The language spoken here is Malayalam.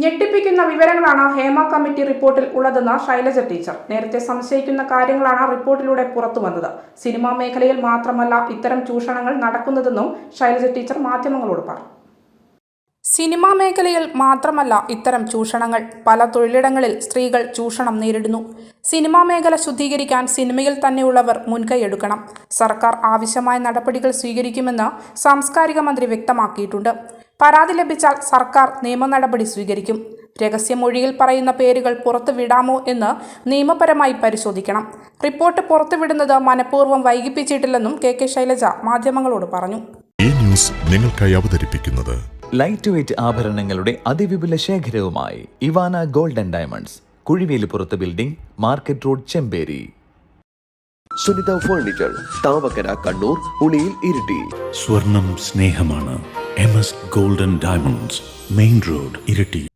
ഞെട്ടിപ്പിക്കുന്ന വിവരങ്ങളാണ് ഹേമ കമ്മിറ്റി റിപ്പോർട്ടിൽ ഉള്ളതെന്ന് ശൈലജ ടീച്ചർ. നേരത്തെ സംശയിക്കുന്ന കാര്യങ്ങളാണ് റിപ്പോർട്ടിലൂടെ പുറത്തു വന്നത്. സിനിമാ മേഖലയിൽ മാത്രമല്ല ഇത്തരം ചൂഷണങ്ങൾ നടക്കുന്നതെന്നും ശൈലജ ടീച്ചർ മാധ്യമങ്ങളോട് പറഞ്ഞു. സിനിമാ മേഖലയിൽ മാത്രമല്ല ഇത്തരം ചൂഷണങ്ങൾ. പല തൊഴിലിടങ്ങളിൽ സ്ത്രീകൾ ചൂഷണം നേരിടുന്നു. സിനിമാ മേഖല ശുദ്ധീകരിക്കാൻ സിനിമയിൽ തന്നെയുള്ളവർ മുൻകൈയെടുക്കണം സർക്കാർ ആവശ്യമായ നടപടികൾ സ്വീകരിക്കുമെന്ന് സാംസ്കാരിക മന്ത്രി വ്യക്തമാക്കിയിട്ടുണ്ട്. പരാതി ലഭിച്ചാൽ സർക്കാർ നിയമ നടപടി സ്വീകരിക്കും. രഹസ്യമൊഴിയിൽ പറയുന്ന പേരുകൾ പുറത്തുവിടാമോ എന്ന് നിയമപരമായി പരിശോധിക്കണം. റിപ്പോർട്ട് പുറത്തുവിടുന്നത് മനഃപൂർവം വൈകിപ്പിച്ചിട്ടില്ലെന്നും കെ കെ ശൈലജ മാധ്യമങ്ങളോട് പറഞ്ഞു. ഈ ന്യൂസ് നിങ്ങൾക്കായി അവതരിപ്പിക്കുന്നത് ലൈറ്റ് വെയ്റ്റ് ആഭരണങ്ങളുടെ അതിവിപുല ശേഖരവുമായി Ivana golden diamonds കുഴിവേലിപ്പുറത്ത് building market road Chemperi. Sunitha furniture Thavakkara Kannur Uliyil Iritty. സ്വർണം സ്നേഹമാണ്. M S golden diamonds main road Iritty